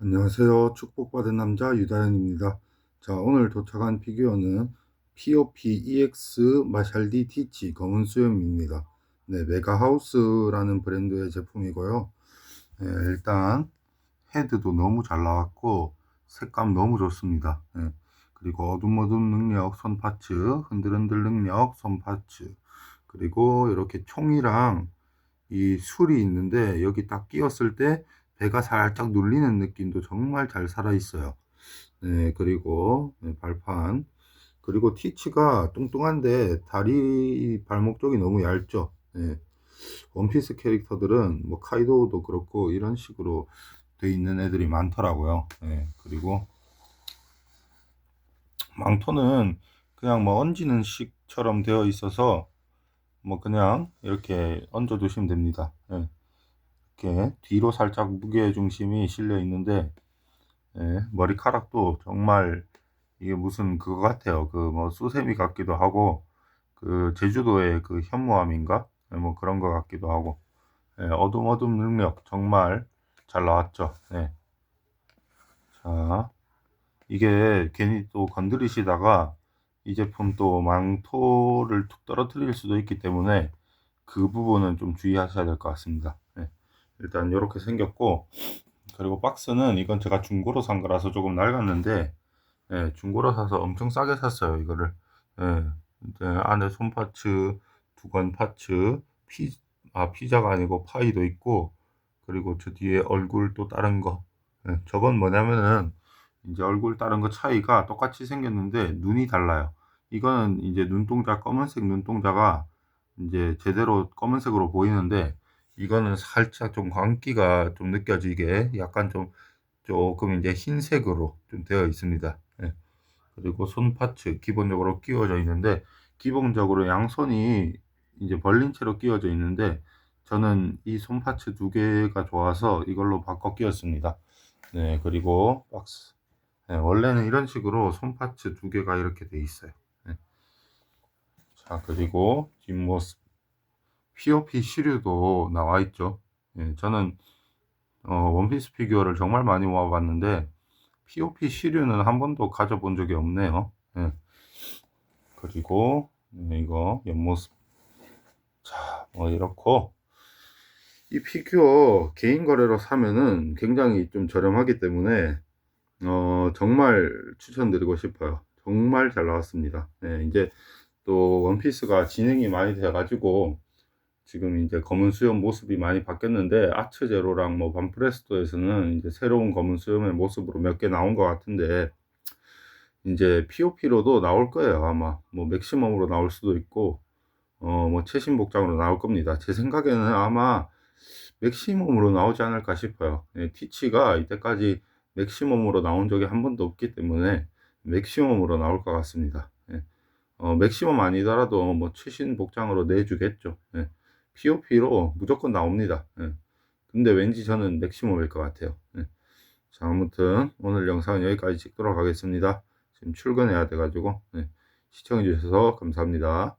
안녕하세요. 축복받은 남자 유다현입니다. 자, 오늘 도착한 피규어는 POP EX 마샬디 티치 검은 수염입니다. 네, 메가하우스라는 브랜드의 제품이고요. 네, 일단 헤드도 너무 잘 나왔고 색감 너무 좋습니다. 네, 그리고 어둠 어둠 능력 손 파츠, 흔들흔들 능력 손 파츠, 그리고 이렇게 총이랑 이 술이 있는데 여기 딱 끼웠을 때 배가 살짝 눌리는 느낌도 정말 잘 살아 있어요. 네, 그리고 네, 발판 그리고 티치가 뚱뚱한데 다리 발목 쪽이 너무 얇죠. 네. 원피스 캐릭터들은 뭐 카이도도 그렇고 이런 식으로 돼 있는 애들이 많더라고요. 네, 그리고 망토는 그냥 뭐 얹이는 식처럼 되어 있어서 뭐 그냥 이렇게 얹어 두시면 됩니다. 예. 이렇게 뒤로 살짝 무게 중심이 실려 있는데 예, 머리카락도 정말 이게 무슨 그거 같아요. 그 뭐 수세미 같기도 하고 그 제주도의 그 현무암인가 예, 뭐 그런 거 같기도 하고 예, 어둠 어둠 능력 정말 잘 나왔죠. 예. 자 이게 괜히 또 건드리시다가 이 제품 또 망토를 툭 떨어뜨릴 수도 있기 때문에 그 부분은 좀 주의하셔야 될 것 같습니다. 네. 일단 이렇게 생겼고 그리고 박스는 이건 제가 중고로 산 거라서 조금 낡았는데 네, 중고로 사서 엄청 싸게 샀어요 이거를 네, 이제 안에 손 파츠 두건 파츠 피, 아 피자가 아니고 파이도 있고 그리고 저 뒤에 얼굴 또 다른 거 네, 저건 뭐냐면은 이제 얼굴 다른 거 차이가 똑같이 생겼는데 눈이 달라요. 이거는 이제 눈동자 검은색 눈동자가 이제 제대로 검은색으로 보이는데 이거는 살짝 좀 광기가 좀 느껴지게 약간 좀 조금 이제 흰색으로 좀 되어 있습니다. 예. 그리고 손 파츠 기본적으로 끼워져 있는데 기본적으로 양손이 이제 벌린 채로 끼워져 있는데 저는 이 손 파츠 두 개가 좋아서 이걸로 바꿔 끼웠습니다. 네, 그리고 박스. 네, 원래는 이런 식으로 손 파츠 두 개가 이렇게 돼 있어요. 네. 자, 그리고 뒷모습. POP 시류도 나와 있죠. 예, 저는 어, 원피스 피규어를 정말 많이 모아봤는데 POP 시류는 한 번도 가져본 적이 없네요. 예. 그리고 네, 이거 옆모습. 자, 뭐 이렇고 이 피규어 개인 거래로 사면은 굉장히 좀 저렴하기 때문에 어, 정말 추천드리고 싶어요. 정말 잘 나왔습니다. 예, 이제 또 원피스가 진행이 많이 돼가지고 지금 이제 검은 수염 모습이 많이 바뀌었는데 아츠 제로랑 뭐 반프레스토에서는 이제 새로운 검은 수염의 모습으로 몇 개 나온 것 같은데 이제 POP로도 나올 거예요 아마. 뭐 맥시멈으로 나올 수도 있고 어 뭐 최신 복장으로 나올 겁니다. 제 생각에는 아마 맥시멈으로 나오지 않을까 싶어요. 예, 티치가 이때까지 맥시멈으로 나온 적이 한 번도 없기 때문에 맥시멈으로 나올 것 같습니다. 예. 어, 맥시멈 아니더라도 뭐 최신 복장으로 내주겠죠. 예. POP로 무조건 나옵니다. 예. 근데 왠지 저는 맥시멈일 것 같아요. 예. 자, 아무튼 오늘 영상은 여기까지 찍도록 하겠습니다. 지금 출근해야 돼가지고 예. 시청해주셔서 감사합니다.